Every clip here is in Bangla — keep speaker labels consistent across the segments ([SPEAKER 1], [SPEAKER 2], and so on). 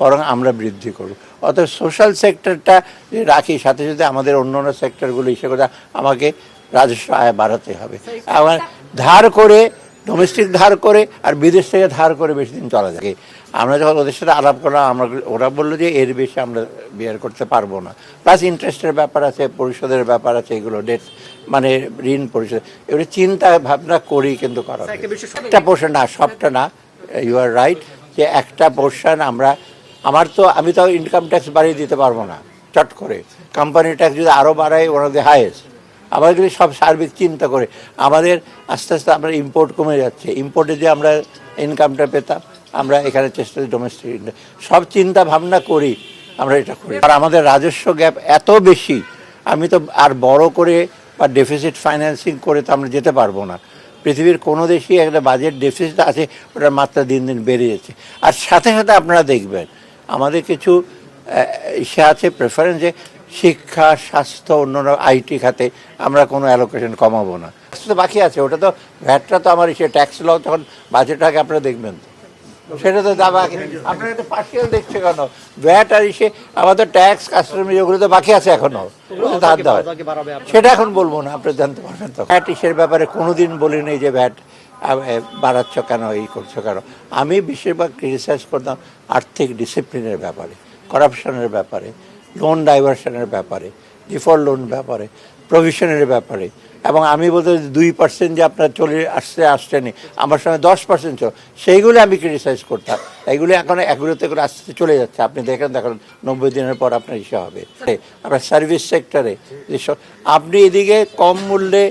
[SPEAKER 1] বরং আমরা বৃদ্ধি করব। অর্থাৎ সোশ্যাল সেক্টরটা রাখি সাথে সাথে আমাদের অন্য অন্য সেক্টরগুলো হিসেবে করে আমাকে রাজস্ব আয় বাড়াতে হবে। আমার ধার করে ডোমেস্টিক ধার করে আর বিদেশ থেকে ধার করে বেশি দিন চলা যায় আমরা যখন ওদের সাথে আলাপ করলাম আমরা ওরা বলল যে এর বেশি আমরা বিয়ার করতে পারব না। প্লাস ইন্টারেস্টের ব্যাপার আছে পরিশোধের ব্যাপার আছে এগুলো ডেট মানে ঋণ পরিশোধ। এগুলো চিন্তা ভাবনা করি কিন্তু করা।
[SPEAKER 2] একটা
[SPEAKER 1] পোর্শন না সবটা না। ইউ আর রাইট যে একটা পোর্শন আমরা আমার তো, আমি তো ইনকাম ট্যাক্স বাড়িয়ে দিতে পারব না, চট করে। কোম্পানি ট্যাক্স যদি আরও বাড়ায় ওয়ান অফ দ্য হাইয়েস্ট আমাদের যদি সব সার্বিক চিন্তা করে, আমাদের আস্তে আস্তে আমরা ইম্পোর্ট কমে যাচ্ছে। ইম্পোর্টে যে আমরা ইনকামটা পেতাম, আমরা এখানে চেষ্টা করি ডোমেস্টিক সব চিন্তা ভাবনা করি, আমরা এটা করি। আর আমাদের রাজস্ব গ্যাপ এত বেশি, আমি তো আর বড় করে বা ডেফিসিট ফাইন্যান্সিং করে তো আমরা যেতে পারব না। পৃথিবীর কোনো দেশই একটা বাজেট ডেফিসিট আছে, ওটার মাত্রা দিন দিন বেড়ে যাচ্ছে। আর সাথে সাথে আপনারা দেখবেন আমাদের কিছু ইসে আছে প্রেফারেন্স যে শিক্ষা স্বাস্থ্য অন্যান্য আইটি খাতে আমরা কোনো অ্যালোকেশন কমাবো না। তো বাকি আছে ওটা তো ভ্যাটটা তো আমার ইসে ট্যাক্স ল তখন বাজেটটাকে আপনারা দেখবেন। সেটা তো দাবা আপনারা তো পার্সিয়াল দেখছে কেন? ভ্যাট আর ইসে আমাদের ট্যাক্স কাস্টমার ওগুলো তো বাকি আছে এখনও। ওগুলো তো ধার দেওয়া
[SPEAKER 2] বাকি বাড়াবে আপনার।
[SPEAKER 1] সেটা এখন বলব না আপনি জানতে পারবেন তো ভ্যাট ইসের ব্যাপারে কোনোদিন বলিনি যে ভ্যাট বাড়াচ্ছ কেন, এই করছ কেন? আমি বেশিরভাগ ক্রিটিসাইজ করতাম আর্থিক ডিসিপ্লিনের ব্যাপারে করাপশনের ব্যাপারে লোন ডাইভার্সনের ব্যাপারে ডিফল্ট লোন ব্যাপারে প্রভিশনের ব্যাপারে। এবং আমি বলতে দুই পার্সেন্ট যে আপনার চলে আসতে আসছেনি আমার সঙ্গে দশ পার্সেন্ট চল, সেইগুলো আমি ক্রিটিসাইজ করতাম। এইগুলো এখন এগুলোতে করে আস্তে আস্তে চলে যাচ্ছে। আপনি দেখেন দেখেন, নব্বই দিনের পর আপনার ইসে হবে। আপনার সার্ভিস সেক্টরে আপনি এদিকে কম মূল্যে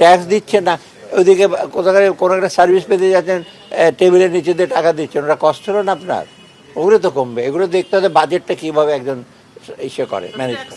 [SPEAKER 1] ট্যাক্স দিচ্ছেন না ওইদিকে কোথাও কোনো একটা সার্ভিস পেতে যাচ্ছেন টেবিলের নিচে দিয়ে টাকা দিচ্ছেন। ওটা কষ্ট হলো না আপনার? ওগুলো তো কমবে। এগুলো দেখতে হবে বাজেটটা কীভাবে একজন ইসে করে ম্যানেজ করে?